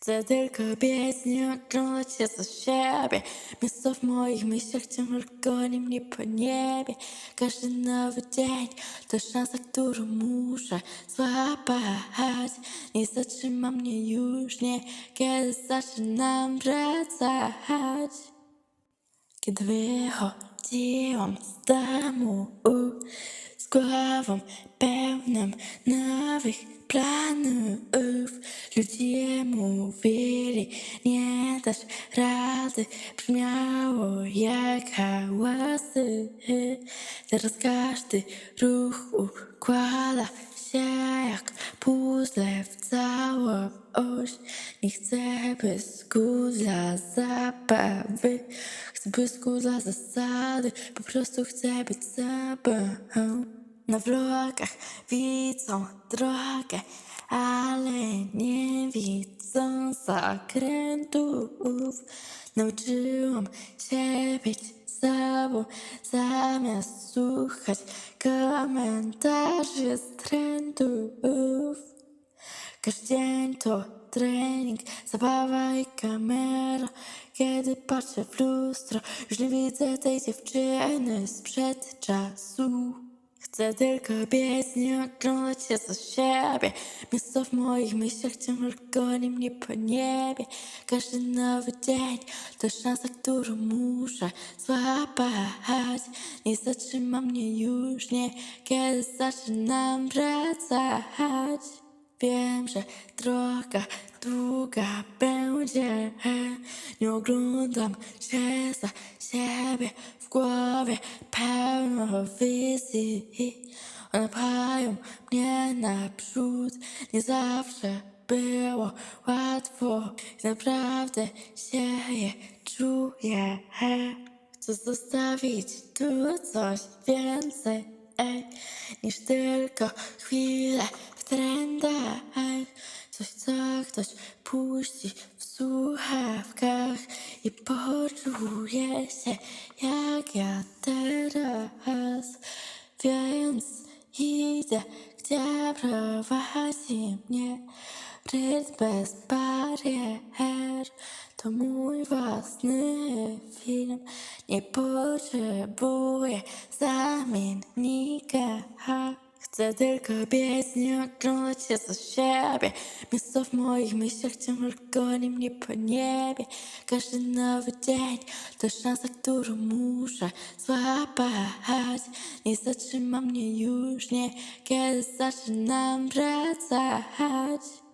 Chcę tylko biec, nie się za siebie. Miasto w moich myślach ciągle goni mnie po niebie. Każdy nowy dzień to szansa, którą muszę złapać. Nie zatrzyma mnie już nie, kiedy zaczynam wracać. Kiedy wychodziłam z domu z głową pełną nowych planów, ludzie mówili, nie dasz rady, brzmiało jak hałasy. Teraz każdy ruch układa się jak puzzle w całość. Nie chcę bysku dla zabawy, chcę bysku dla zasady, po prostu chcę być sobą. Na vlogach widzą drogę, ale nie widzą zakrętów. Nauczyłam się być sobą, zamiast słuchać komentarzy z trendów. Każdy dzień to trening, zabawa i kamera. Kiedy patrzę w lustro, już nie widzę tej dziewczyny sprzed czasu. Chcę tylko biec, nie oglądać się za siebie. Miasto w moich myślach ciągle goni mnie po niebie. Każdy nowy dzień to szansa, którą muszę złapać. Nie zatrzyma mnie już nie, kiedy zaczynam wracać. Wiem, że droga długa będzie. Nie oglądam się za siebie w głowie pełno wizji. One pchają mnie naprzód. Nie zawsze było łatwo. I naprawdę się je czuję. Chcę zostawić tu coś więcej ej, niż tylko chwilę trendach. Coś, co ktoś puści w słuchawkach i poczuje się jak ja teraz. Więc idę, gdzie prowadzi mnie rytm bez barier. To mój własny film, nie potrzebuję zamiennika. Chcę tylko biec, nie oglądać się za siebie. Miasto w moich myślach ciągle goni mnie po niebie. Każdy nowy dzień to szansa, którą muszę złapać. Nie zatrzyma mnie już nie, kiedy zaczynam wracać.